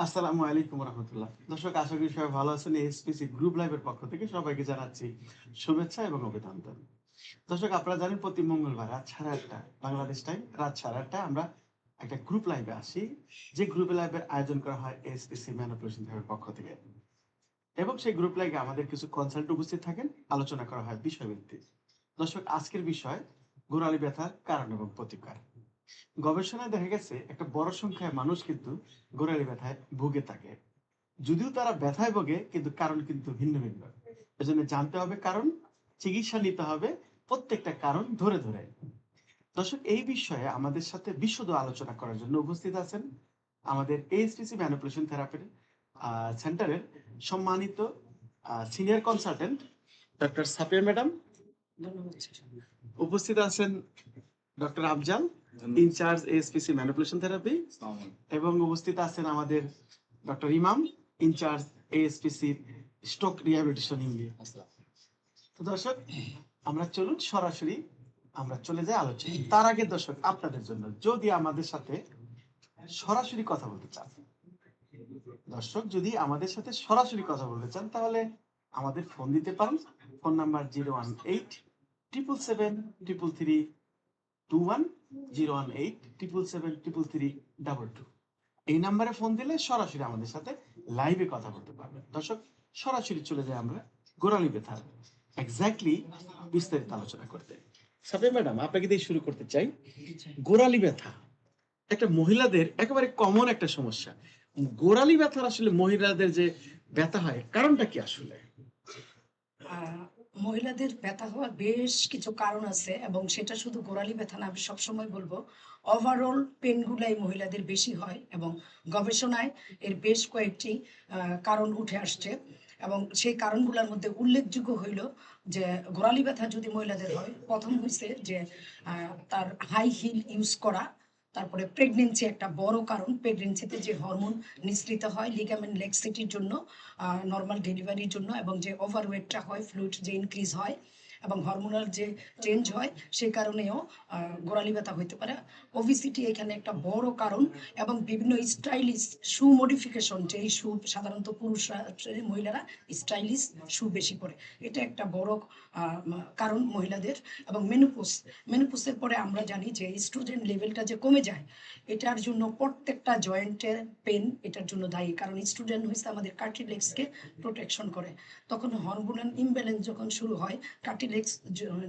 আসসালামু আলাইকুম রহমতুল্লাহ। দর্শক, আশা করি সবাই ভালো আছেন। এসপিসি গ্রুপ লাইভের পক্ষ থেকে সবাইকে জানাচ্ছি শুভেচ্ছা এবং অভিনন্দন। দর্শক, আপনারা জানেন, প্রতি মঙ্গলবার রাত সাড়ে আটটা, বাংলাদেশ টাইম রাত সাড়ে আটটা আমরা একটা গ্রুপ লাইভে আসি। যে গ্রুপ লাইভের আয়োজন করা হয় এসপিসি ম্যানিপুলেশন থেকে পক্ষ থেকে। এবং সেই গ্রুপ লাইভে আমাদের কিছু কনসাল্ট উপস্থিত থাকেন। আলোচনা করা হয় বিষয়ভিত্তিক। দর্শক, আজকের বিষয় গোড়ালি ব্যথার কারণ এবং প্রতিকার। গবেষণায় দেখা গেছে একটা বড় সংখ্যায় মানুষ কিন্তু গোড়ালি ব্যথায় ভুগে থাকে। যদিও তারা ব্যথায় ভোগে কিন্তু কারণ কিন্তু ভিন্ন ভিন্ন। এজন্য জানতে হবে কারণ চিকিৎসা নিতে হবে প্রত্যেকটা কারণ ধরে ধরে। দর্শক এই বিষয়ে আমাদের সাথে বিশদ আলোচনা করার জন্য উপস্থিত আছেন আমাদের এইচপিসি ম্যানিপুলেশন থেরাপির সেন্টারের সম্মানিত senior consultant doctor Safia madam. উপস্থিত আছেন doctor Afzal. Incharge SPC manipulation therapy এবং উপস্থিত আছেন আমাদের doctor Imam incharge ASPC stroke rehabilitation India তো দর্শক আমরা চলুন সরাসরি আমরা চলে যাই আলোচনা তার আগে দর্শক আপনাদের জন্য যদি আমাদের সাথে সরাসরি কথা বলতে চান। দর্শক যদি আমাদের সাথে সরাসরি কথা বলতে চান তাহলে আমাদের ফোন দিতে পারেন। Phone number zero one eight triple seven triple three two one zero one eight triple seven triple three double two. এই নাম্বারে ফোন দিলে সরাসরি আমাদের সাথে লাইভে কথা বলতে পারবেন। দর্শক, সরাসরি চলে যাই আমরা গোড়ালি ব্যথার এক্স্যাক্টলি বিস্তারিত আলোচনা করতে। ম্যাডাম, আপনাকে দিয়ে শুরু করতে চাই। গোড়ালি ব্যথা। একটা মহিলাদের একেবারে কমন একটা সমস্যা। গোড়ালি ব্যথার আসলে মহিলাদের যে ব্যথা হয়, কারণটা কি আসলে? মহিলাদের ব্যথা হওয়ার বেশ কিছু কারণ আছে এবং সেটা শুধু গোড়ালি ব্যথা না, আমি সবসময় বলব ওভারঅল পেনগুলাই মহিলাদের বেশি হয় এবং গবেষণায় এর বেশ কয়েকটি কারণ উঠে আসছে এবং সেই কারণগুলোর মধ্যে উল্লেখযোগ্য হইল যে গোড়ালি ব্যথা যদি মহিলাদের হয়, প্রথম হয়েছে যে তার হাই হিল ইউজ করা তারপরে প্রেগনেন্সি একটা বড় কারণ। প্রেগনেন্সিতে যে হরমোন নিঃসৃত হয় লিগামেন্ট লেক্সিটির জন্য নর্মাল ডেলিভারির জন্য এবং যে ওভারওয়েটটা হয় ফ্লুইড যে ইনক্রিজ হয় এবং হরমোনাল যে চেঞ্জ হয় সেই কারণেও গোড়ালি ব্যথা হইতে পারে। ওবিসিটি এখানে একটা বড় কারণ এবং বিভিন্ন স্টাইলিশ শু মডিফিকেশন যে শু সাধারণত পুরুষরা, মহিলারা স্টাইলিশ শু বেশি পরে। এটা একটা বড় কারণ মহিলাদের এবং মেনোপোস মেনোপোসের পরে আমরা জানি যে স্টুডেন্ট লেভেলটা যে কমে যায়, এটার জন্য প্রত্যেকটা জয়েন্টের পেন এটার জন্য দায়ী। কারণ স্টুডেন্ট হয়েছে আমাদের কার্টিলেক্সকে প্রোটেকশন করে। তখন হরমোনাল ইমব্যালেন্স যখন শুরু হয় কার্টিলেক্স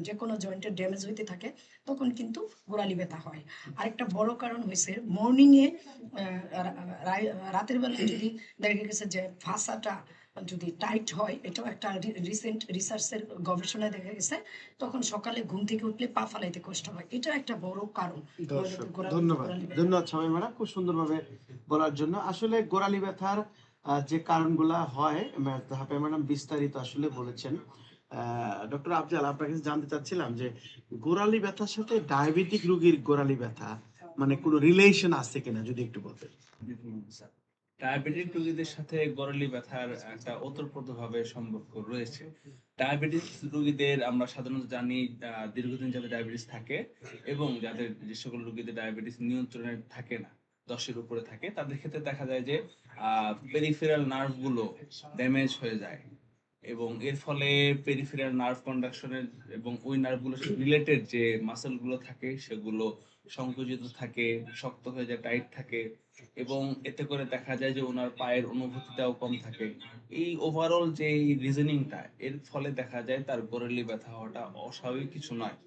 যে কোনো জয়েন্টের ড্যামেজ হইতে থাকে তখন কিন্তু গোড়ালি ব্যথা হয়। আরেকটা বড় কারণ হয়েছে মর্নিংয়ে রাতের বেলা যদি দেখা গেছে যে ফাঁসাটা যদি টাইট হয় এটাও একটা রিসেন্ট রিসার্চের গবেষণায় দেখা গেছে তখন সকালে ঘুম থেকে উঠলে পা ফালাইতে কষ্ট হয়। এটা একটা বড় কারণ। ধন্যবাদ। ধন্যবাদ সবাই ম্যাডাম খুব সুন্দরভাবে বলার জন্য। আসলে গোড়ালি ব্যথার যে কারণগুলা হয় ম্যাডাম বিস্তারিত আসলে বলেছেন। ডক্টর আফজাল, আপনার কাছে জানতে চাচ্ছিলাম যে গোড়ালি ব্যথার সাথে ডায়াবেটিক রোগীর গোড়ালি ব্যথা মানে কোনো রিলেশন আছে কিনা, যদি একটু ডায়াবেটিক রোগীদের সাথে গরলি ব্যথার একটা ওতপ্রোতভাবে সম্পর্ক রয়েছে। ডায়াবেটিস রোগীদের আমরা সাধারণত জানি দীর্ঘদিন যাদের ডায়াবেটিস থাকে এবং যাদের যে সকল রোগীদের ডায়াবেটিস নিয়ন্ত্রণে থাকে না, দশের উপরে থাকে, তাদের ক্ষেত্রে দেখা যায় যে পেরিফেরাল নার্ভগুলো ড্যামেজ হয়ে যায়। এবং এর ফলে পেরিফেরাল নার্ভ কন্ডাকশনের এবং ওই নার্ভগুলোর রিলেটেড যে মাসেলগুলো থাকে, সেগুলো সংকুচিত থাকে, শক্ত হয়ে যায় টাইট থাকে এবং এতে করে দেখা যায় যে ওনার পায়ের অনুভূতিটাও কম থাকে। এই ওভারঅল যে রিজনিংটা এর ফলে দেখা যায় তার গোরেলি ব্যথা হওয়াটা অস্বাভাবিক কিছু নয়।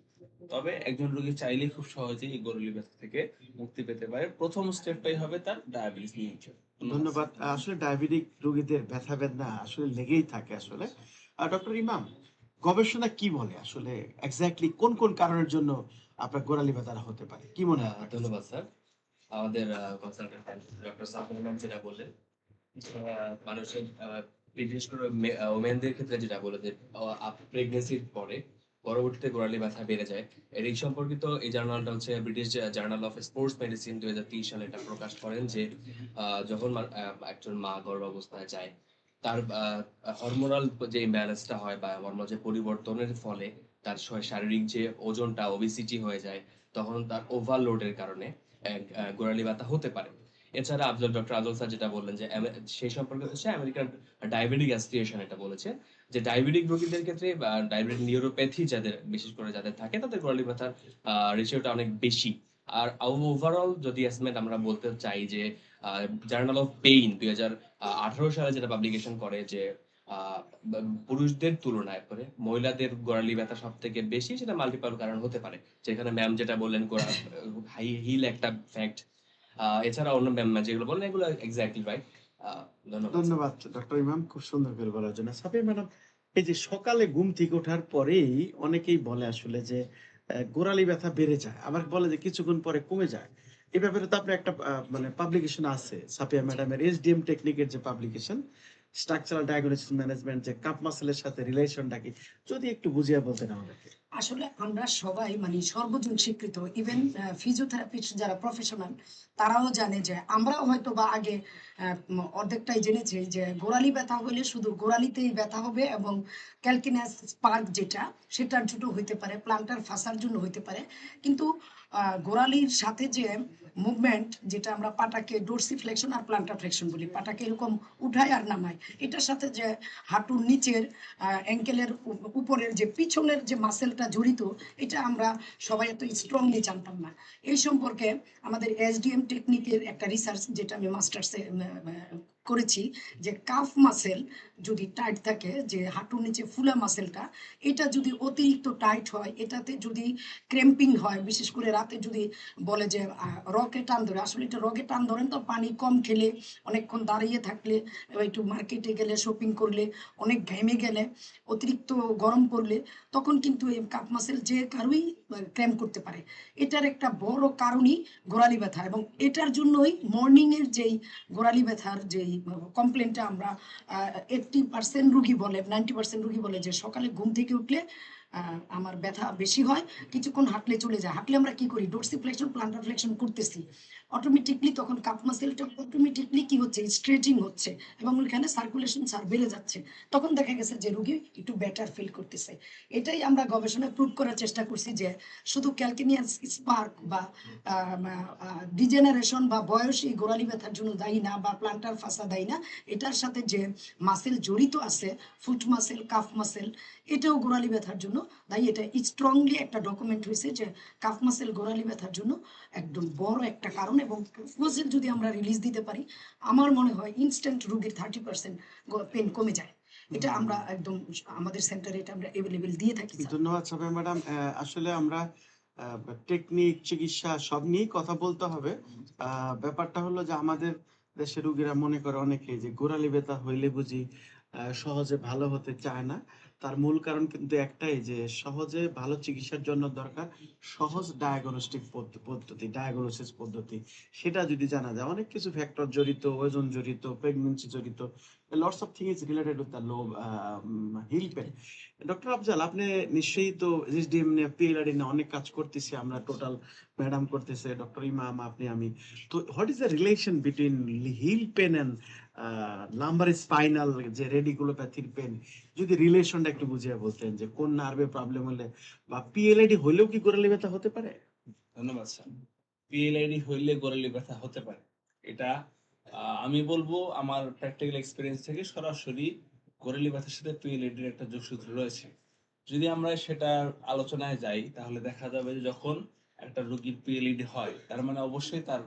তবে একজন রোগী চাইলেই খুব সহজেই এই গোরেলি ব্যথা থেকে মুক্তি পেতে পারে। প্রথম স্টেপটাই হবে তার ডায়াবেটিস নিয়ন্ত্রণ। ধন্যবাদ। আসলে ডায়াবেটিক রোগীদের ব্যথা বেদনা আসলে লেগেই থাকে আসলে। আর ডক্টর ইমাম গবেষণা কি বলে আসলে? এক্স্যাক্টলি কোন কোন কারণের জন্য আপনার গোড়ালি ব্যথা হতে পারে? কি মনে হয় ধন্যবাদ স্যার। আমাদের কনসালটেন্ট ডক্টর সাফর ম্যাম যেটা বললেন মানুষের বিশেষ করে ওমেনদের ক্ষেত্রে যেটা বলে যে প্রেগনেন্সির পরে পরবর্তীতে গোড়ালি ব্যথা বেড়ে যায়। এর এই সম্পর্কিত এই জার্নালটা হচ্ছে British journal of sports medicine দুই হাজার তেইশ সালে এটা প্রকাশ করেন যে যখন একজন মা গর্ভাবস্থায় যায়, তার হরমোনাল যে ইমব্যালেন্সটা হয় বা হরমোনাল যে পরিবর্তনের ফলে তার শারীরিক যে ওজনটা ওবিসিটি হয়ে যায়, তখন তার ওভারলোডের কারণে গোড়ালি ব্যথা হতে পারে। এছাড়া আফজল ডক্টর আজল স্যার যেটা বললেন যে সেই সম্পর্কে হচ্ছে আমেরিকান ডায়াবেটিক অ্যাসোসিয়েশন এটা বলেছে, যে ডায়াবেটিক রোগীদের ক্ষেত্রে ডায়াবেটিক নিউরোপ্যাথি যাদের, বিশেষ করে যাদের থাকে, তাদের গোড়ালি ব্যথার রেশিওটা অনেক বেশি। আর ওভারঅল যদি এসমেন্ট আমরা বলতে চাই যে জার্নাল অফ পেইন দুই আঠারো সালে যেটা পাবলিকেশন করে যে পুরুষদের তুলনায় করে মহিলাদের গোড়ালি ব্যথা সব থেকে বেশি সেটা মাল্টিপল কারণ হতে পারে। যেখানে ম্যাম যেটা বললেন হাই হিল একটা ফ্যাক্ট এছাড়া অন্য ম্যাম যেগুলো বললেন এগুলো এক্স্যাক্টলি রাইট ধন্যবাদ। ধন্যবাদ ডক্টর ইমাম খুব সুন্দর করে বলার জন্য। সাফিয়া ম্যাডাম এই যে সকালে ঘুম থেকে ওঠার পরেই অনেকেই বলে আসলে যে গোড়ালি ব্যথা বেড়ে যায় আবার বলে যে কিছুক্ষণ পরে কমে যায়। এই ব্যাপারে তো আপনার একটা মানে পাবলিকেশন আছে সাফিয়া ম্যাডামের এসডিএম টেকনিকের যে পাবলিকেশন স্ট্রাকচারাল ডায়াগনোসিস ম্যানেজমেন্ট যে কাপ মাসেলের সাথে রিলেশনটা কি? যদি একটু বুঝিয়ে বলতেন আমাদেরকে। আসলে আমরা সবাই মানে সর্বজন স্বীকৃত ইভেন ফিজিওথেরাপিস্ট যারা প্রফেশনাল তারাও জানে যে আমরাও হয়তো বা আগে অর্ধেকটাই জেনেছি যে গোড়ালি ব্যথা হলে শুধু গোড়ালিতেই ব্যথা হবে এবং ক্যালকিনাস স্পার্ক যেটা, সেটার জন্য হইতে পারে, প্লান্টার ফাঁসার জন্য হইতে পারে। কিন্তু গোড়ালির সাথে যে মুভমেন্ট যেটা আমরা পাটাকে ডোরসি ফ্লেকশন আর প্লান্টার ফ্লেকশন বলি। পাটাকে এরকম উঠায় আর নামায়। এটার সাথে যে হাঁটুর নিচের অ্যাঙ্কেলের উপরের যে পিছনের যে মাসেলটা জড়িত, এটা আমরা সবাই এত স্ট্রংলি জানতাম না। এই সম্পর্কে আমাদের এসডিএম টেকনিকের একটা রিসার্চ যেটা আমি মাস্টার্সে করেছি যে কাফ মাসেল যদি টাইট থাকে, যে হাঁটুর নিচে ফুলা মাসেলটা এটা যদি অতিরিক্ত টাইট হয়, এটাতে যদি ক্র্যাম্পিং হয়, বিশেষ করে রাতে যদি বলে যে রকে টান ধরে, আসলে এটা রকে টান ধরেন তো পানি কম খেলে, অনেকক্ষণ দাঁড়িয়ে থাকলে, একটু মার্কেটে গেলে শপিং করলে, অনেক ঘেমে গেলে, অতিরিক্ত গরম পড়লে, তখন কিন্তু এই কাপ মাসেল যে কারোই ক্র্যাম করতে পারে। এটার একটা বড় কারণই গোড়ালি ব্যথা এবং এটার জন্যই মর্নিংয়ের যেই গোড়ালি ব্যথার যেই কমপ্লেনটা আমরা এইটটি পার্সেন্ট রুগী বলে নাইনটি পার্সেন্ট রুগী বলে যে সকালে ঘুম থেকে উঠলে আমার ব্যথা বেশি হয়, কিছুক্ষণ হাঁটলে চলে যায়। হাঁটলে আমরা কি করি? ডোর্সিফ্লেকশন প্লান্টার ফ্লেকশন করতেছি। অটোমেটিকলি তখন কাপ মাসেলটা অটোমেটিকলি কি হচ্ছে? স্ট্রেচিং হচ্ছে এবং ওইখানে সার্কুলেশন সার বেড়ে যাচ্ছে। তখন দেখা গেছে যে রুগী একটু বেটার ফিল করতেছে। এটাই আমরা গবেষণায় প্রুভ করার চেষ্টা করছি যে শুধু ক্যালকিনিয়াস স্পার্ক বা ডিজেনারেশন বা বয়সী গোড়ালি ব্যথার জন্য দায়ী না বা প্লান্টার ফাসা দায়ী না, এটার সাথে যে মাসেল জড়িত আছে ফুট মাসেল কাফ মাসেল এটাও গোড়ালি ব্যথার জন্য দায়ী। এটা স্ট্রংলি একটা ডকুমেন্ট হয়েছে যে কাফ মাসেল গোড়ালি ব্যথার জন্য একদম বড় একটা কারণ এবং কাফ যদি আমরা রিলিজ দিতে পারি আমার মনে হয় ইনস্ট্যান্ট রুগীর থার্টি পার্সেন্ট পেন কমে যায়। এটা আমরা একদম আমাদের সেন্টারে এটা আমরা এভেলেবেল দিয়ে থাকি ধন্যবাদ সাফিয়া ম্যাডাম আসলে আমরা টেকনিক চিকিৎসা সব নিয়েই কথা বলতে হবে। ব্যাপারটা হলো যে আমাদের দেশের রুগীরা মনে করে অনেকে যে গোড়ালি ব্যথা হইলে বুঝি সহজে ভালো হতে চায় না। তার মূল কারণ কিন্তু একটাই যে সহজে ভালো চিকিৎসার জন্য দরকার সহজ ডায়াগনস্টিক পদ্ধতি ডায়াগনোসিস পদ্ধতি। সেটা যদি জানা যায়, অনেক কিছু ফ্যাক্টর জড়িত, ওজন জড়িত প্রেগনেন্সি জড়িত lots of thing is related with the low heel pain doctor Afzal আপনি নিশ্চয়ই তো এসডিএম নিয়ে পিএলআরডি নিয়ে অনেক কাজ করতেছি, আমরা টোটাল ম্যাডাম করতেছে ডক্টর ইমাম আপনি, আমি। তো what is the relation between heel pain and lumbar spinal যে রেডিকুলোপ্যাথির পেন যদি রিলেশনটা একটু বুঝিয়ে বলতেন যে কোন নার্ভে প্রবলেম হলে বা পিএলআইডি হলেও কি গোড়ালি ব্যথা হতে পারে? ধন্যবাদ স্যার পিএলআইডি হইলে গোড়ালি ব্যথা হতে পারে। এটা আমি বলব আমার প্র্যাকটিক্যাল এক্সপিরিয়েন্স থেকে সরাসরি গোড়ালি ব্যথার সাথে পিএলআইডির একটা যোগসূত্র রয়েছে। যদি আমরা সেটার আলোচনায় যাই, তাহলে দেখা যাবে যে যখন একটা রোগীর পিএলইডি হয়, তার মানে অবশ্যই তার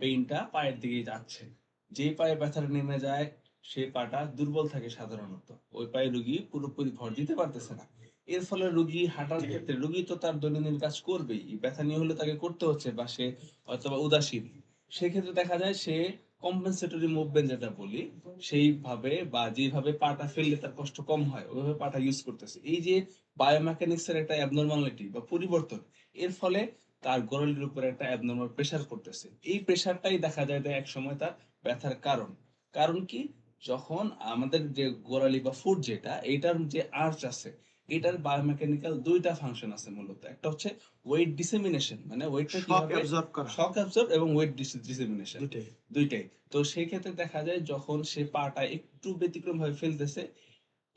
পেইনটা পায়ের দিকে যাচ্ছে। যেই পায়ে ব্যথাটা নেমে যায় সেই পাটা দুর্বল থাকে সাধারণত। ওই পায়ে রোগী পুরোপুরি ভর দিতে পারতেছে না। এর ফলে রোগী হাঁটার ক্ষেত্রে, রোগী তো তার দৈনন্দিন কাজ করবেই। ব্যথা নিয়ে হলে তাকে করতে হচ্ছে বা সে অথবা উদাসীন। সেক্ষেত্রে দেখা যায় সে কম্পেনসেটরি মুভমেন্ট যেটা বলি, সেইভাবে বা যেভাবে পাটা ফেললে তার কষ্ট কম হয়, ওইভাবে পাটা ইউজ করতেছে। এই যে বায়োমেকানিক্স এর একটা অ্যাবনর্মালিটি বা পরিবর্তন, এর ফলে তার গোড়ালির উপরে একটা অ্যাবনর্মাল প্রেসার করতেছে এই প্রেসারটাই দেখা যায় এক সময় তার ব্যথার কারণ। কারণ কি? যখন আমাদের যে গোড়ালি বা ফুট যেটা, এটার যে আর্চ আছে এটার বায়োমেকানিক্যাল দুইটা ফাংশন আছে মূলত। একটা হচ্ছে ওয়েট ডিসেমিনেশন মানে ওয়েটটা কীভাবে অ্যাবজর্ব করা। শক অ্যাবজর্ব এবং ওয়েট ডিসেমিনেশন দুটাই দুইটাই। তো সেই ক্ষেত্রে দেখা যায় যখন সে পাটা একটু ব্যতিক্রম ভাবে ফেলতেছে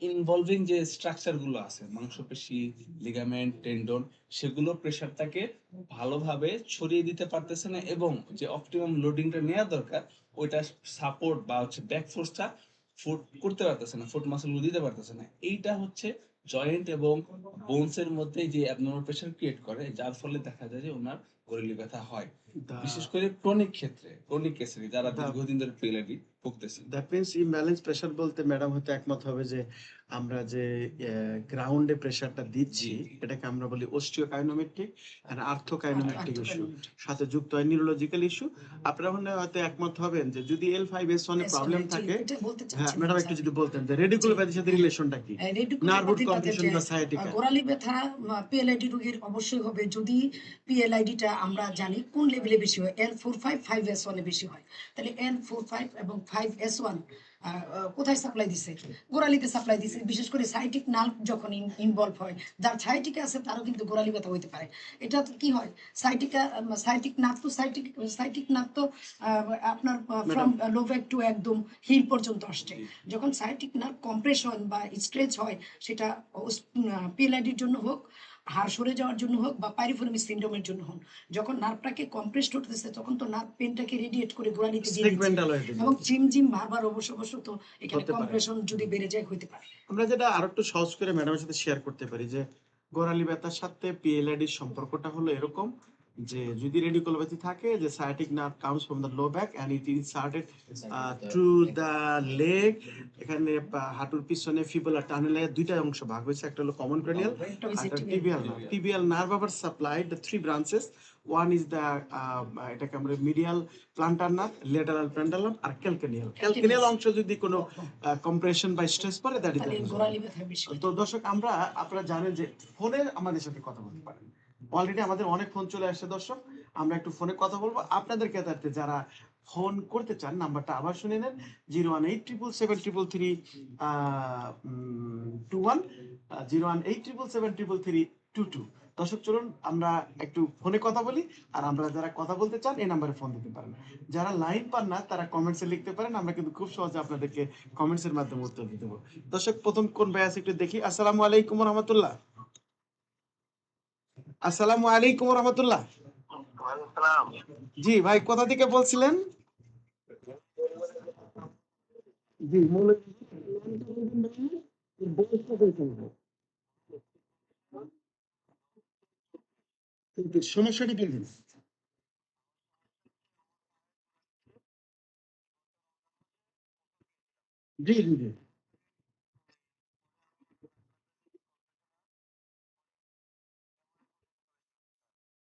ইনভলভিং যে স্ট্রাকচারগুলো আছে মাংসপেশি লিগামেন্ট টেন্ডন সেগুলো প্রেশারটাকে ভালোভাবে ছড়িয়ে দিতে পারতেছে না এবং যে অপটিমাম লোডিংটা নেওয়া দরকার ওইটা সাপোর্ট বা হচ্ছে ব্যাক ফোর্সটা ফুট করতে পারতেছে না ফুট মাসলগুলো দিতে পারতেছে না। এইটা হচ্ছে জয়েন্ট এবং বোনসের মধ্যে যে অ্যাবনর্মাল প্রেশার ক্রিয়েট করে, যার ফলে দেখা যায় যে ওনার গরিলি ব্যথা হয়। বিশেষ করে ক্রনিক ক্ষেত্রে ক্রনিক কেসে যারা দীর্ঘদিন ধরে পিএলআইডি ভুগতেছে দ্যাট মিনস ইমব্যালেন্স প্রেশার বলতে ম্যাডাম হয়তো একমত হবে যে আমরা যে গ্রাউন্ডে প্রেশারটা দিচ্ছি এটাকে আমরা বলি অস্টিওকাইনোমেট্রিক আর আর্থোকাইনোমেট্রিক ইস্যু সাথে যুক্ত হয় নিউরোলজিক্যাল ইস্যু আপনারা মনে হয় হয়তো একমত হবেন যে যদি এল ফাইভ এস ওয়ানে প্রবলেম থাকে হ্যাঁ ম্যাডাম একটু যদি বলতেন যে। ব্যাধির সাথে রিলেশনটা কি? নার্ভুড কম্প্রেশন বা সায়াটিকা গোড়ালি ব্যথা পিএলআইডি রোগীর অবশ্যই হবে। যদি পিএলআইডিটা আমরা জানি কোন লেভেলে বেশি হয়। L four five five S ওয়ানে বেশি হয়। তাহলে এল ফোর ফাইভ এবং ফাইভ এস ওয়ান কোথায় সাপ্লাই দিছে? গোড়ালিতে সাপ্লাই দিছে। বিশেষ করে সাইটিক নার্ভ যখন ইনভলভ হয় যার সাইটিকে আছে তারও কিন্তু গোড়ালি ব্যথা হইতে পারে। এটা কি হয়? সাইটিকা সাইটিক নার্ভ তো সাইটিক সাইটিক নার্ভ তো আপনার ফ্রম লোভেক টু একদম হিল পর্যন্ত আসছে। যখন সাইটিক নার্ভ কম্প্রেশন বা স্ট্রেচ হয় সেটা পিএলআইডির জন্য হোক হাড় সরে যাওয়ার জন্য হোক বা পাইরিফোনমি সিন্ড্রোমের জন্য হোক যখন নার্ভটাকে কম্প্রেসড হতেছে তখন তো নার্ভ পেনটাকে রেডিয়েট করে গোড়ালিতে দিয়ে দিচ্ছে। এবং জিম জিম বারবার অবশ্য অবশ্য তো এখানে কম্প্রেশন যদি বেড়ে যায় হইতে পারে। আমরা যেটা আরও একটু সহজ করে ম্যাডামের সাথে শেয়ার করতে পারি যে গোড়ালি ব্যথার সাথে পিএলআইডির সম্পর্কটা হলো এরকম যে যদি রেডিকুলোপ্যাথি থাকে যে sciatic nerve comes from the low back and it inserted to the leg এখানে হাঁটুর পিছনে ফিবুলার টানেলে দুইটা অংশ ভাগ হয়েছে। একটা হলো কমন ক্রেনিয়াল একটা tibial tibial nerve tibial nerve আবার supply the three branches one is the এটাকে আমরা medial plantar nerve lateral plantar nerve আর ক্যালকেনিয়াল ক্যালকেনিয়াল অংশ যদি কোনো কম্প্রেশন বা স্ট্রেস পড়ে দ্যাট ইজ। তো দর্শক আমরা আপনারা জানেন যে ফোনে আমাদের সাথে কথা বলতে পারেন। অলরেডি আমাদের অনেক ফোন চলে আসছে দর্শক। আমরা একটু ফোনে কথা বলব। আপনাদের ক্ষেত্রে যারা ফোন করতে চান, নাম্বারটা আবার শুনে নেন। Zero one eight triple seven triple three two one zero one eight triple seven triple three two two দর্শক, চলুন আমরা একটু ফোনে কথা বলি আর আমরা যারা কথা বলতে চান, এই নাম্বারে ফোন দিতে পারেন। যারা লাইন পান না, তারা কমেন্টসে লিখতে পারেন। আমরা কিন্তু খুব সহজে আপনাদেরকে কমেন্টসের মাধ্যমে উত্তর দেবো। দর্শক, প্রথম কোন ভাই আছে একটু দেখি। আসসালামু আলাইকুম রহমতুল্লাহ। আসসালামু আলাইকুম রহমতুল্লাহ। জি ভাই কোথা থেকে বলছিলেন? জি মূল- সমস্যাটি বলুন জি জি জি।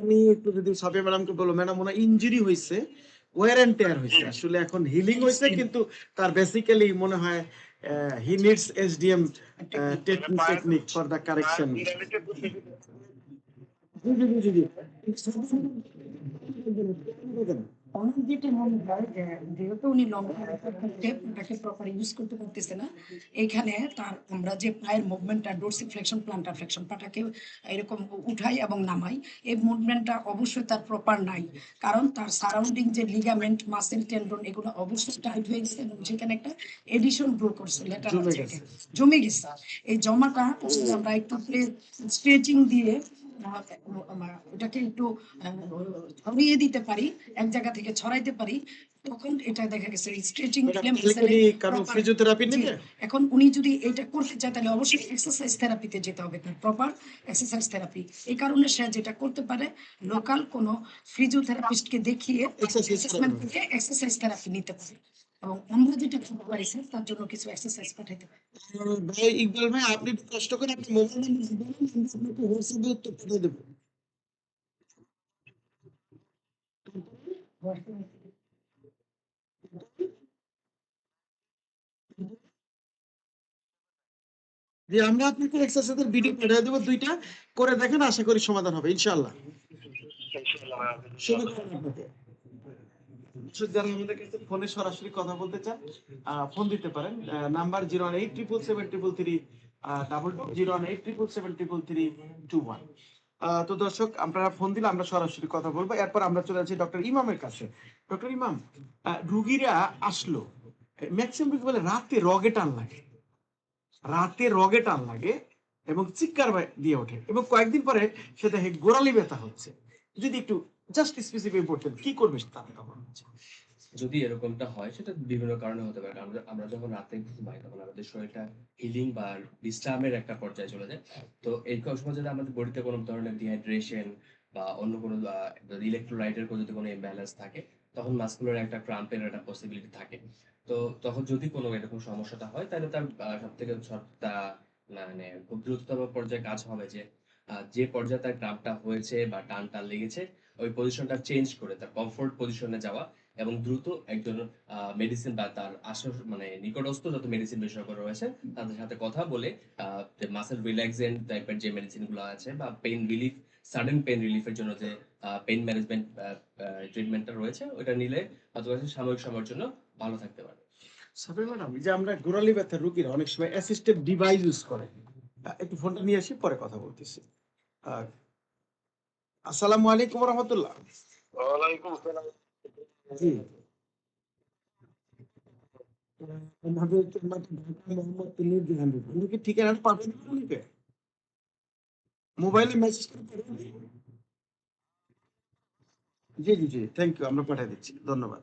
আমি একটু যদি সাফিয়া ম্যাডামকে বলব ম্যাডাম ওনার ইনজুরি হয়েছে ওয়ার এন্ড টেয়ার হয়েছে আসলে এখন হিলিং হয়েছে কিন্তু তার বেসিক্যালি মনে হয় he needs SDM technique for the correction জি জি জি জি আমার যেটা মনে হয় যে যেহেতু উনি লম্বা প্রপার ইউজ করতে পারতেছে না এখানে তার আমরা যে পায়ের মুভমেন্টটা ডোরসি ফ্লেকশন প্লান্টার ফ্লেকশন পাটাকে এরকম উঠাই এবং নামাই এই মুভমেন্টটা অবশ্যই তার প্রপার নাই। কারণ তার সারাউন্ডিং যে লিগামেন্ট মাসেল টেন্ডন এগুলো অবশ্যই টাইট হয়ে গেছে এবং সেখানে একটা এডিশন গ্রো করছে লেটারাল জমে গেছে। এই জমাটা আমরা একটু স্ট্রেচিং দিয়ে ওটাকে একটু ছড়িয়ে দিতে পারি এক জায়গা থেকে ছড়াইতে পারি তখন এটা দেখা গেছে স্ট্রেচিং ফিজিওথেরাপি এখন উনি যদি এটা করতে চায় তাহলে অবশ্যই এক্সারসাইজ থেরাপিতে যেতে হবে তার প্রপার এক্সারসাইজ থেরাপি এই কারণে সে যেটা করতে পারে লোকাল কোনো ফিজিওথেরাপিস্টকে দেখিয়ে এক্সারসাইজ থেরাপি নিতে পারে। এবং আমরা যেটা তার জন্য কিছু এক্সারসাইজ পাঠাইতে ভাই ইকবাল ভাই আপনি একটু কষ্ট করে আপনি মোবাইল নাম্বার আমি আপনাকে হোয়াটসঅ্যাপে উত্তর পাঠিয়ে দেবো। যে আমরা আপনাকে এক্সারসাইজের ভিডিও পাঠিয়ে দেবো দুইটা করে দেখেন আশা করি সমাধান হবে ইনশাআল্লাহ। শুভকামনা ফোনে সরাসরি কথা বলতে চান। ফোন দিতে পারেন। Number zero one eight triple seven triple three double zero one eight triple seven triple three two one. তো দর্শক, আপনারা ফোন দিলে আমরা সরাসরি কথা বলব। এরপর আমরা চলে যাচ্ছি ডক্টর ইমামের কাছে। ডক্টর ইমাম রুগীরা আসলো। ম্যাক্সিমাম রুগী বলে রাতে রগে টান লাগে। রাতে রগে টান লাগে এবং চিৎকার দিয়ে ওঠে এবং কয়েকদিন পরে সে দেখে গোড়ালি ব্যথা হচ্ছে। যদি একটু জাস্ট স্পেসিফিক বলতেন, কি করবে তারা তখন? যদি এরকমটা হয়, সেটা বিভিন্ন কারণে হতে পারে। আমরা আমরা যখন রাতে ঘুমাই তখন আমাদের শরীরটা হিলিং বা বিশ্রামের একটা পর্যায়ে চলে যায়। তো এই সময় যদি আমাদের বডিতে কোনো ধরনের ডিহাইড্রেশন বা অন্য কোনো ইলেকট্রোলাইটের যদি কোনো ইমব্যালেন্স থাকে, তখন মাস্কুলার একটা ক্রাম্পের একটা পসিবিলিটি থাকে। তো তখন যদি কোনো এরকম সমস্যাটা হয়, তাহলে তার সব থেকে মানে খুব দ্রুততম পর্যায়ে কাজ হবে যে যে পর্যায়ে তার ক্রাম্পটা হয়েছে বা টানটা লেগেছে, ওই পজিশনটা চেঞ্জ করে তার কমফোর্ট পজিশনে যাওয়া এবং দ্রুত একজন মেডিসিন বা তার আশা মানে নিকটস্থ যত মেডিসিন বিশেষজ্ঞ রয়েছে, তাদের সাথে কথা বলে মাসেল রিল্যাক্সেন্ট টাইপের যে মেডিসিনগুলো আছে বা পেইন রিলিফ সাডেন পেইন রিলিফের জন্য যে পেইন ম্যানেজমেন্ট ট্রিটমেন্টটা রয়েছে ওটা নিলে হয়তো সাময়িক সময়ের জন্য ভালো থাকতে পারে। সাবির ম্যাডাম যে আমরা গোড়ালি ব্যথা রুগীরা অনেক সময় অ্যাসিস্টেড ডিভাইস ইউজ করে। একটু ফোনটা নিয়ে আসি, পরে কথা বলতেছি। আসসালামু আলাইকুম রহমতুল্লাহ। ওয়ালাইকুম আসসালাম। জি। আমাদের কি ঠিকানাটা উনিকে? মোবাইলে মেসেজ করে জি জি জি থ্যাংক ইউ আমরা পাঠিয়ে দিচ্ছি। ধন্যবাদ।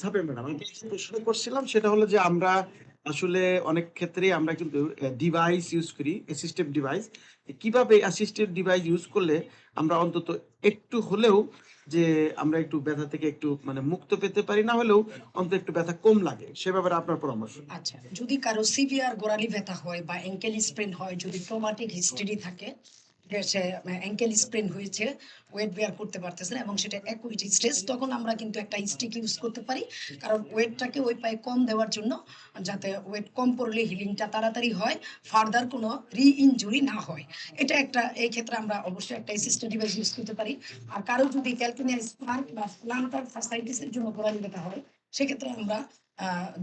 সাপে ম্যাডাম। আমি যে প্রশ্ন করছিলাম, সেটা হলো যে আমরা আসলে অনেক ক্ষেত্রে আমরা কিন্তু ডিভাইস ইউজ করি অ্যাসিস্টিভ ডিভাইস কীভাবে অ্যাসিস্টিভ ডিভাইস ইউজ করলে আমরা অন্তত একটু হলেও যে আমরা একটু ব্যথা থেকে একটু মানে মুক্ত পেতে পারি, না হলেও অন্তত একটু ব্যথা কম লাগে, সে ব্যাপারে আপনার পরামর্শ। আচ্ছা যদি কারও সিভিয়ার গোড়ালি ব্যথা হয় বা অ্যাঙ্কেল স্প্রেন হয়, যদি ট্রমাটিক হিস্ট্রি থাকে অ্যাঙ্কেল স্প্রেন হয়েছে ওয়েট বেয়ার করতে পারতেছে না এবং সেটা স্ট্রেস তখন আমরা কিন্তু একটা স্টিক ইউজ করতে পারি। কারণ ওয়েটটাকে ওই পায়ে কম দেওয়ার জন্য যাতে ওয়েট কম পড়লে হিলিংটা তাড়াতাড়ি হয় ফার্দার কোনো রি ইনজুরি না হয়। এটা একটা, এই ক্ষেত্রে আমরা অবশ্যই একটা অ্যাসিস্ট্যান্ট ডিভাইস ইউজ করতে পারি। আর কারও যদি স্পার্ক বা প্লান্টার জন্য হয়, সেক্ষেত্রে আমরা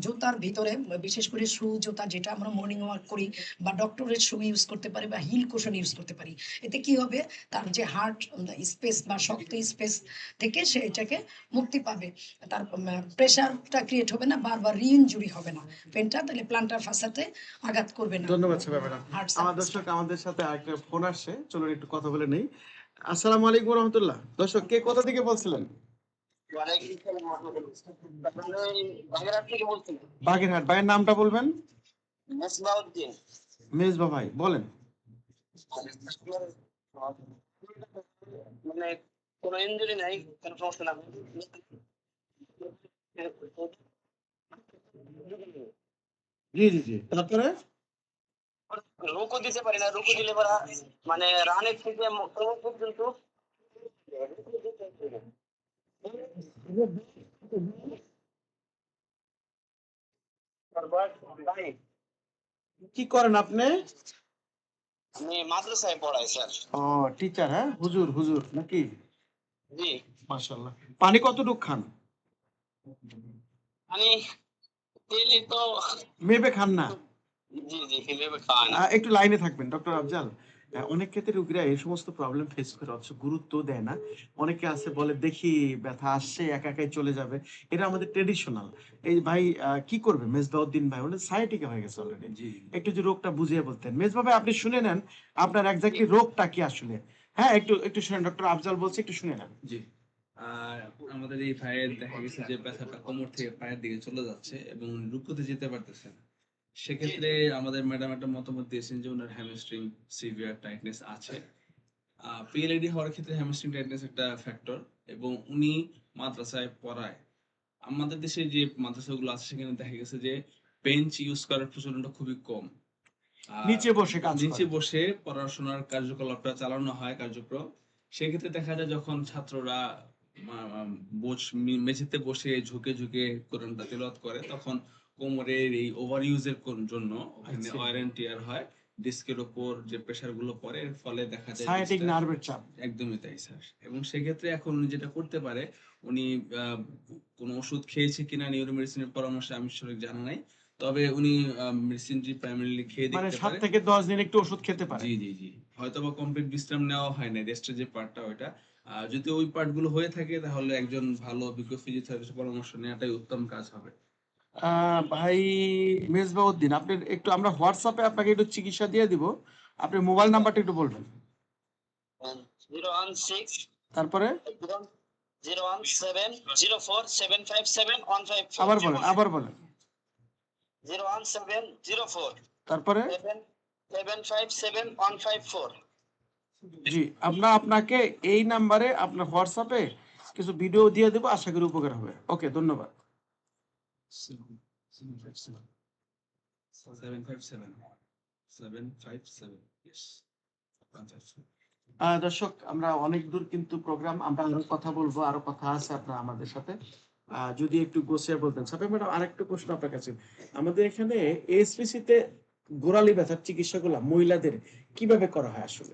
জুতার ভিতরে বিশেষ করে শু জুতা যেটা আমরা মর্নিং ওয়াক করি বা ডক্টরের শু ইউজ করতে পারি বা হিল কোশন ইউজ করতে পারি। এতে কি হবে? তার যে হার্ট স্পেস বা শক্ত স্পেস থেকে সে এটাকে মুক্তি পাবে। তার প্রেশারটা ক্রিয়েট হবে না বারবার রিইনজুরি হবে না। পেনটা তাহলে প্লান্টার ফাসাতে আঘাত করবে না। ধন্যবাদ ম্যাডাম। আমার দর্শক আমাদের সাথে আরেকটা ফোন আসছে। চলুন একটু কথা বলে নেই। আসসালামু আলাইকুম রহমতুল্লাহ। দর্শক কে কোথা থেকে বলছিলেন? বাগেরহাট ভাইয়ের নামটা বলবেন? মেজবা ভাই বলেন। মানে কোনো ইনজুরি নাই কোনো সমস্যা না জি জি জি। তারপরে? রুকু দিতে পারি না রুকু দিলে মানে রানের থেকে পর্যন্ত কি করেন আপনি? আমি মাদ্রাসায় পড়াই স্যার। ও টিচার হ্যাঁ? হুজুর হুজুর নাকি? জি। মাশাআল্লাহ। পানি কতটুক খান? আমি ডেলি তো মেপে খান না? জি জি হিসেবে খাওয়া না। একটু লাইনে থাকবেন ডক্টর আফজাল। অনেক ক্ষেত্রে রোগীরা এই সমস্ত প্রবলেম ফেস করে অথচ গুরুত্ব দেয় না। অনেকে আছে বলে দেখি ব্যথা আসছে একা একাই চলে যাবে। এটা আমাদের ট্রেডিশনাল এই ভাই কি করবে? মেজবাউদ্দিন ভাই ওটা সাইটিকা হয়ে গেছে অলরেডি একটু যে রোগটা বুঝিয়ে বলতেন। মেজবা ভাই আপনি শুনে নেন আপনার এক্স্যাক্টলি রোগটা কি আসলে? হ্যাঁ একটু একটু শুনেন ডক্টর আফজাল বলছে একটু শুনে নেন। জি। আর আমাদের এই ভাইয়ের দেখা গেছে যে ব্যথাটা কোমর থেকে পায়ের দিকে চলে যাচ্ছে এবং রুকুতে যেতে পারতেছে না। সেক্ষেত্রে আমাদের ম্যাডাম একটা মতামত দিয়েছেন যে ওনার হ্যামস্ট্রিং সিভিয়ার টাইটনেস আছে। পিএলএডি হওয়ার ক্ষেত্রে হ্যামস্ট্রিং টাইটনেস একটা ফ্যাক্টর এবং উনি মাদ্রাসায় পড়ায়। আমাদের দেশে যে মাদ্রাসাগুলো আছে সেখানে দেখা গেছে যে বেঞ্চ ইউজ করার প্রচলনটা খুবই কম। নিচে বসে কাজ নিচে বসে পড়াশোনার কার্যকলাপটা চালানো হয় কার্যক্রম। সেক্ষেত্রে দেখা যায় যখন ছাত্ররা মেঝেতে বসে ঝুঁকে ঝুঁকে কোরআনটা তেলাওয়াত করে তখন কোমরের এই ওভার ইউজের জন্য ওখানে। ওয়ার এন্ড টিয়ার হয় ডিস্কের উপর যে প্রেসারগুলো পড়ে এর ফলে দেখা যায় সায়াটিক নার্ভের চাপ। একদমই তাই স্যার। এবং সেক্ষেত্রে এখন উনি যেটা করতে পারে উনি কোনো ওষুধ খেয়েছে কিনা নিউরো মেডিসিনের পরামর্শে আমি সঠিক জানা নাই। তবে উনি মেডিসিনটি প্রাইমারিলি খেয়ে মানে দেখতে পারে। থেকে দশ দিন একটু ওষুধ খেতে পারে। জি জি জি। হয়তো বা কমপ্লিট বিশ্রাম নেওয়া হয় না রেস্টের যে পার্টটা ওইটা। আর যদি ওই পার্টগুলো হয়ে থাকে তাহলে একজন ভালো অভিজ্ঞ ফিজিওথেরাপিস্টের পরামর্শ নেওয়াটাই উত্তম কাজ হবে। ভাই মেজবাউদ্দিন আপনি একটু আমরা হোয়াটসঅ্যাপে আপনাকে একটু চিকিৎসা দিয়ে দিব। আপনি মোবাইল নাম্বারটা একটু বলবেন। তারপরে? আবার বলেন আবার বলেন। তারপরে? জি আমরা আপনাকে এই নাম্বারে আপনার হোয়াটসঅ্যাপে কিছু ভিডিও দিয়ে দেবো আশা করি উপকার হবে। ওকে ধন্যবাদ seven five seven seven five seven yes ah, দর্শক, আমরা অনেক দূর কিন্তু প্রোগ্রাম আমরা আরও কথা বলব, আরও কথা আছে আপনার আমাদের সাথে। যদি একটু গোছিয়ে বলতেন। সাথে ম্যাডাম, আরেকটা প্রশ্ন আপনার কাছে। আমাদের এখানে এসপিসি তে গোড়ালি ব্যথার চিকিৎসাগুলো মহিলাদের কীভাবে করা হয় আসলে?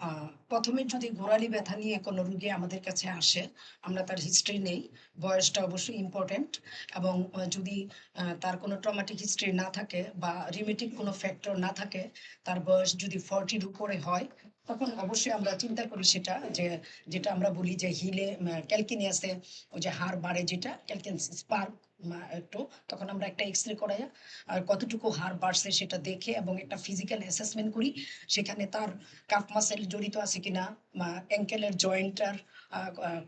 আহ, প্রথমে যদি গোড়ালি ব্যথা নিয়ে কোনো রুগী আমাদের কাছে আসে আমরা তার হিস্ট্রি নেই। বয়সটা অবশ্যই ইম্পর্টেন্ট এবং যদি আহ, তার কোনো ট্রমাটিক হিস্ট্রি না থাকে বা রিমেটিক কোনো ফ্যাক্টর না থাকে তার বয়স যদি ফর্টির উপরে হয় তখন অবশ্যই আমরা চিন্তা করি সেটা যে যেটা আমরা বলি যে হিলে ক্যালকিনিয়াসে ওই যে হাড় বাড়ে যেটা ক্যালকিন স্পার্ক একটু। তখন আমরা একটা এক্স রে করাই আর কতটুকু হার বাড়ছে সেটা দেখে এবং একটা ফিজিক্যাল অ্যাসেসমেন্ট করি, সেখানে তার কাফ মাসেল জড়িত আছে কিনা অ্যাঙ্কেলের জয়েন্টার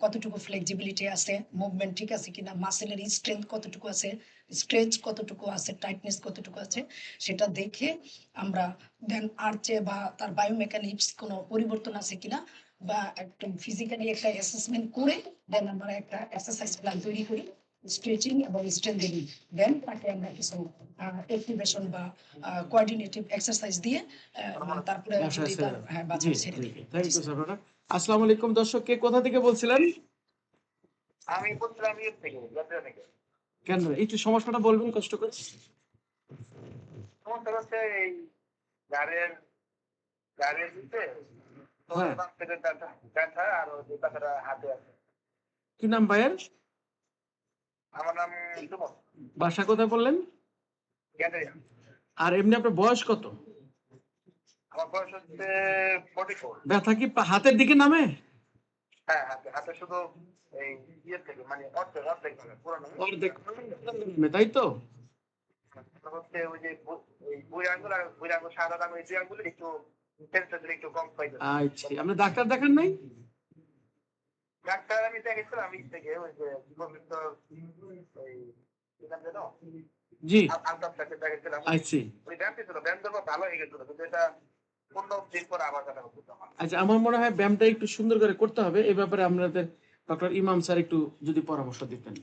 কতটুকু ফ্লেক্সিবিলিটি আছে মুভমেন্ট ঠিক আছে কিনা মাসেলের স্ট্রেংথ কতটুকু আছে স্ট্রেচ কতটুকু আছে টাইটনেস কতটুকু আছে, সেটা দেখে আমরা দেন আর্চে বা তার বায়োমেকানিক্স কোনো পরিবর্তন আছে কিনা বা একদম ফিজিক্যালি একটা অ্যাসেসমেন্ট করে দেন আমরা একটা এক্সারসাইজ প্ল্যান তৈরি করি। স্ট্রেচিং এবং স্ট্রেন্থেনিং দেন তাকে আমরা কিছু অ্যাক্টিভেশন বা কোঅর্ডিনেটিভ এক্সারসাইজ দিয়ে তারপরে যদি তার হ্যাঁ বাজার ছেড়ে দিই থ্যাংক ইউ স্যার আসসালামু আলাইকুম দর্শক কে কোথা থেকে বলছিলেন? আমি বলছিলাম ইয়ে থেকে কেন একটু সমস্যাটা বলবেন কষ্ট করে সমস্যা হচ্ছে এই গাড়ির গাড়ির দিতে হ্যাঁ। ব্যথা আর ওই ব্যথাটা হাতে আছে কি নাম ভাইয়ের? আমার নাম বাসা কোথায় বললেন? আর এমনি আপনার বয়স কত? আমার বয়স হচ্ছে ফোর্টি ফোর ব্যথা কি হাতের দিকে নামে? হ্যাঁ হাতে শুধু এই থেকে মানে অর্ধেক অর্ধেক তাই তো? হচ্ছে ওই যে ওই বুড়ি আঙ্গুল আর বুড়ি আঙ্গুল সাদা আঙ্গুল দুই একটু কম আচ্ছা আপনি ডাক্তার দেখান নাই? ডাক্তার আমি দেখেছিলাম আমি থেকে ওই যে জি দেখেছিলাম আচ্ছা ওই ছিল ব্যায়াম ভালো হয়ে গেছিল কিন্তু এটা আমার আচ্ছা আমার মনে হয় ব্যায়ামটা একটু সুন্দর করে করতে হবে এই ব্যাপারে আপনাদের ডক্টর ইমাম স্যার একটু যদি পরামর্শ দিতেন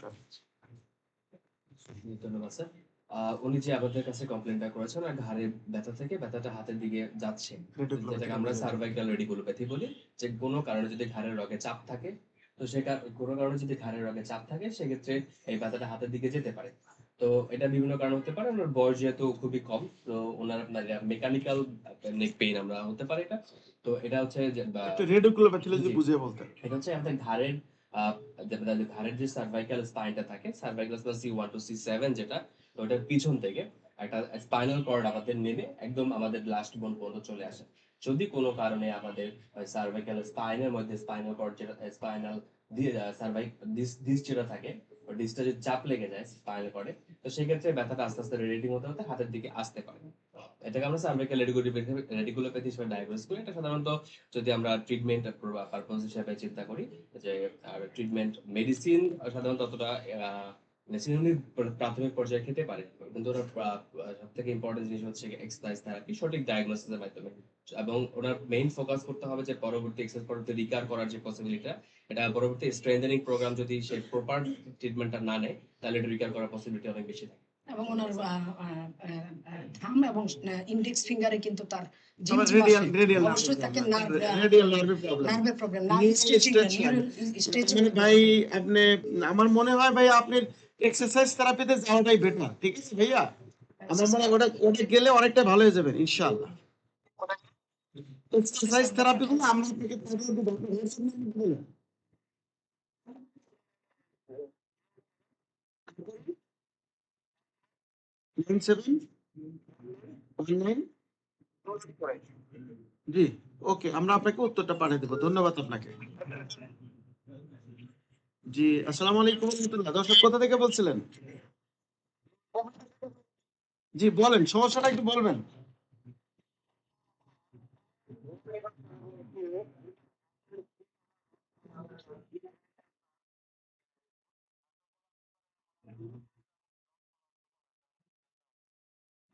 ধন্যবাদ স্যার আহ, উনি যে আমাদের কাছে কমপ্লেনটা করেছেন আর ঘাড়ের ব্যথা থেকে ব্যথাটা হাতের দিকে যাচ্ছে। যেটাকে আমরা সার্ভাইকাল রেডিকুলোপ্যাথি বলি যে কোনো কারণে যদি ঘাড়ের রগে চাপ থাকে তো সে কোনো কারণে যদি ঘাড়ের রগে চাপ থাকে সেক্ষেত্রে এই ব্যথাটা হাতের দিকে যেতে পারে। তো এটা বিভিন্ন কারণ হতে পারে ওনার বয়স যেহেতু খুবই কম তো ওনার আপনার মেকানিক্যাল নেক পেইন আমরা হতে পারে এটা। তো এটা হচ্ছে বুঝিয়ে বলতেন। এটা হচ্ছে আমাদের ঘাড়ের যে ঘাড়ের যে সার্ভাইকাল স্পাইনটা থাকে cervical C one two C seven যেটা তো ওটার পিছন থেকে একটা স্পাইনাল কর্ড আমাদের নেমে একদম আমাদের লাস্ট বোন পর্যন্ত চলে আসে। যদি কোনো কারণে আমাদের সার্ভাইকাল স্পাইনের মধ্যে স্পাইনাল কর্ড যেটা স্পাইনাল সার্ভাইক ডিস যেটা থাকে ডিসটা যদি চাপ লেগে যায় স্পাইনাল কর্ডে তো সেক্ষেত্রে ব্যথাটা আস্তে আস্তে রেডিং হতে হতে হাতের দিকে আসতে পারে। এটাকে আমরা সার্ভাইকাল রেডিকুলোপ্যাথি হিসেবে ডায়াগনোস করি। এটা সাধারণত যদি আমরা ট্রিটমেন্ট পারপোজ হিসেবে চিন্তা করি, যে ট্রিটমেন্ট মেডিসিন সাধারণত অতটা প্রাথমিক পর্যায়ে খেতে পারে। কিন্তু সব থেকে ইম্পর্টেন্ট জিনিস হচ্ছে এক্সারসাইজ থেরাপি সঠিক ডায়াগনোসিসের মাধ্যমে। এবং ওনার মেইন ফোকাস করতে হবে যে পরবর্তী এক্সারসাইজ পরবর্তী রিকার করার যে পসিবিলিটা এটা পরবর্তী স্ট্রেংথেনিং প্রোগ্রাম যদি সে প্রপার ট্রিটমেন্টটা না নেয় তাহলে এটা রিকার করার পসিবিলিটি অনেক বেশি থাকে। এবং ওনার থাম এবং ইন্ডেক্স ফিঙ্গারে কিন্তু তার অবশ্যই তাকে নার্ভ প্রবলেম মানে ভাই আপনি আমার মনে হয় ভাই আপনি এক্সারসাইজ থেরাপিতে যাওয়াটাই বেটার ঠিক আছে ভাইয়া? আমার মনে হয় ওটা ওটা গেলে অনেকটা ভালো হয়ে যাবেন ইনশাআল্লাহ। এক্সারসাইজ থেরাপি গুলো আমরা থেকে নাইন সেভেন নাইন জি ওকে আমরা আপনাকে উত্তরটা পাঠিয়ে দেবো ধন্যবাদ আপনাকে। জি আসসালামু আলাইকুম দর্শক কোথা থেকে বলছিলেন? জি বলেন সমস্যাটা একটু বলবেন।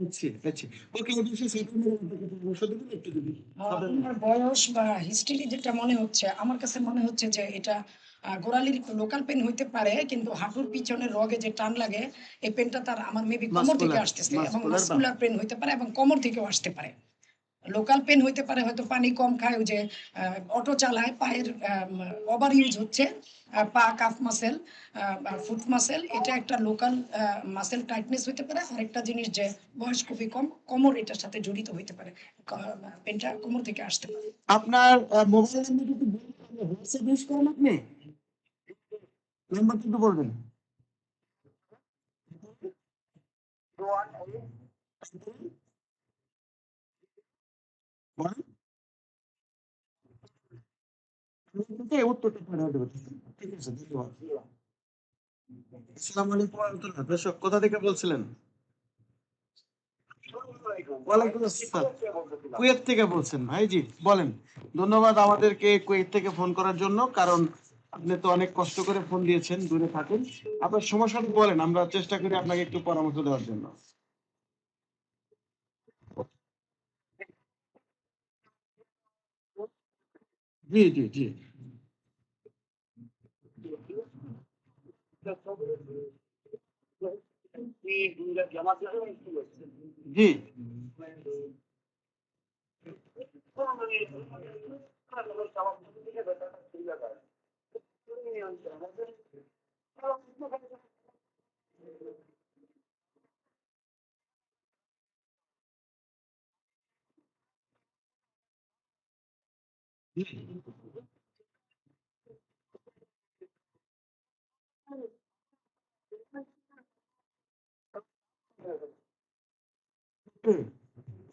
আচ্ছা আচ্ছা ওকে এই বিষয়ে সেটেলমেন্ট আপনাকে পরামর্শ দেবেন একটু দিবি। আমার বয়স বা হিস্ট্রি যেটা মনে হচ্ছে আমার কাছে মনে হচ্ছে যে এটা গোড়ালির লোকাল পেন হইতে পারে কিন্তু হাঁটুর পিছনের রগে যে টান লাগে এই পেনটা তার আমার মেবি কোমর থেকে আসতেছে এবং মাস্কুলার পেন হইতে পারে এবং কোমর থেকেও আসতে পারে। লোকাল পেন হইতে পারে হয়তো পানি কম খায় যে অটো চালায় পায়ের ওভার ইউজ হচ্ছে পা কাফ মাসেল ফুট মাসেল এটা একটা লোকাল মাসেল টাইটনেস হইতে পারে। আরেকটা জিনিস যে বয়স খুবই কম, কোমর এটার সাথে জড়িত হইতে পারে। পেনটা কোমর থেকে আসতে পারে। আপনার মোবাইল হোয়াটসঅ্যাপ ইউজ করেন আপনি? নাম্বার কিন্তু বলবেন। উত্তরটা আপনার সমস্যাটা বলেন আমরা চেষ্টা করি আপনাকে একটু পরামর্শ দেওয়ার জন্য। জি জি জি। জি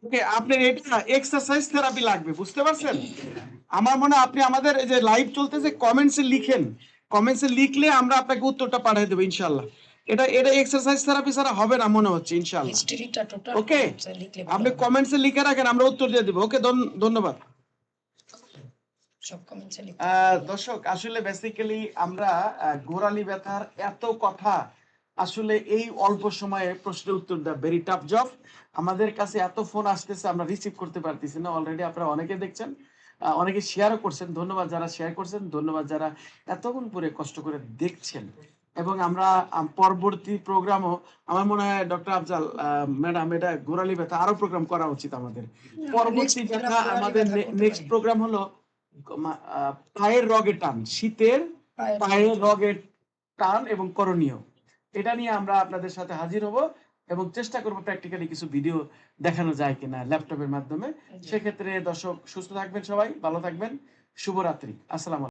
ওকে আপনার এটা এক্সারসাইজ থেরাপি লাগবে বুঝতে পারছেন? আমার মনে হয় আপনি আমাদের যে লাইভ চলতেছে কমেন্টসে লিখেন। কমেন্টসে লিখলে আমরা আপনাকে উত্তরটা পাঠিয়ে দেবো ইনশাল্লাহ এটা এটা এক্সারসাইজ থেরাপি ছাড়া হবে না মনে হচ্ছে ইনশাল্লাহ হিস্ট্রিটা টোটাল আপনি। কমেন্টসে লিখে রাখেন আমরা উত্তর দিয়ে দেবো। ওকে ধন্যবাদ। দর্শক আসলে বেসিক্যালি আমরা গোড়ালি ব্যথার এত কথা আসলে এই অল্প সময়ে প্রশ্নের উত্তর দেওয়া ভেরি টাফ জব আমাদের কাছে এত ফোন আসতেছে আমরা রিসিভ করতে পারতেছি না। অলরেডি আপনারা অনেকে দেখছেন অনেকে শেয়ারও করছেন। ধন্যবাদ যারা শেয়ার করছেন ধন্যবাদ যারা এতক্ষণ পরে কষ্ট করে দেখছেন। এবং আমরা আম, পরবর্তী প্রোগ্রামও আমার মনে হয় ডক্টর আফজাল ম্যাডাম এটা গোড়ালি ব্যথা আরও প্রোগ্রাম করা উচিত আমাদের। পরবর্তী Next যেটা আমাদের নেক্সট প্রোগ্রাম হলো পায়ের রগে টান শীতের পায়ের- পায়ের রগের টান এবং করণীয়। এটা নিয়ে আমরা আপনাদের সাথে হাজির হব এবং চেষ্টা করব প্র্যাকটিক্যালি কিছু ভিডিও দেখানো যায় কিনা ল্যাপটপের মাধ্যমে। সেক্ষেত্রে দর্শক সুস্থ থাকবেন সবাই ভালো থাকবেন। শুভরাত্রি। আসসালাম